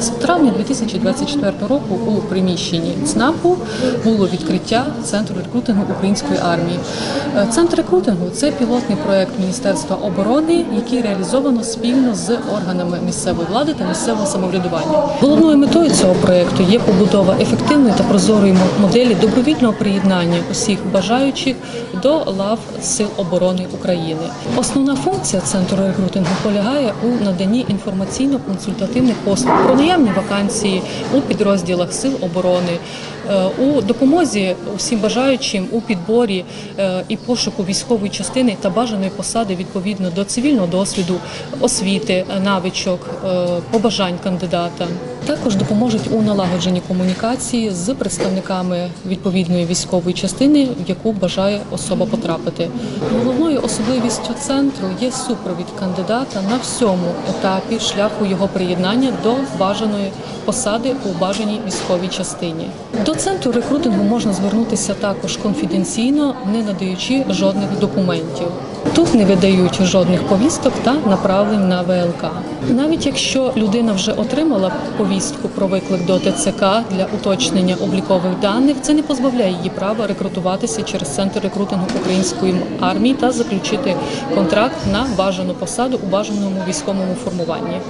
З травня 2024 року у приміщенні ЦНАПу було відкриття центру рекрутингу української армії. Е, Центр рекрутингу це пілотний проект Міністерства оборони, який реалізовано спільно з органами місцевої влади та місцевого самоврядування. Головною метою цього проекту є побудова ефективної та прозорої моделі добровільного приєднання усіх бажаючих до лав Сил оборони України. Основна функція центру рекрутингу полягає у наданні інформаційно-консультативних послуг наявні вакансії у підрозділах Сил оборони, е, у допомозі усім бажаючим у підборі е, і пошуку військової частини та бажаної посади відповідно до цивільного досвіду, освіти, навичок, е, побажань кандидата. Також допоможуть у налагодженні комунікації з представниками відповідної військової частини, в яку бажає особа потрапити. Головною особливістю центру є супровід кандидата на всьому етапі шляху його приєднання до бажаної посади у бажаній військовій частині. До центру рекрутингу можна звернутися також конфіденційно, не надаючи жодних документів. Тут не видають жодних повісток та направлень на ВЛК. Навіть якщо людина вже отримала повістку про виклик до ТЦК для уточнення облікових даних, це не позбавляє її права рекрутуватися через центр рекрутингу української армії та заключити контракт на бажану посаду у бажаному військовому формуванні.